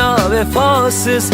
një vefasës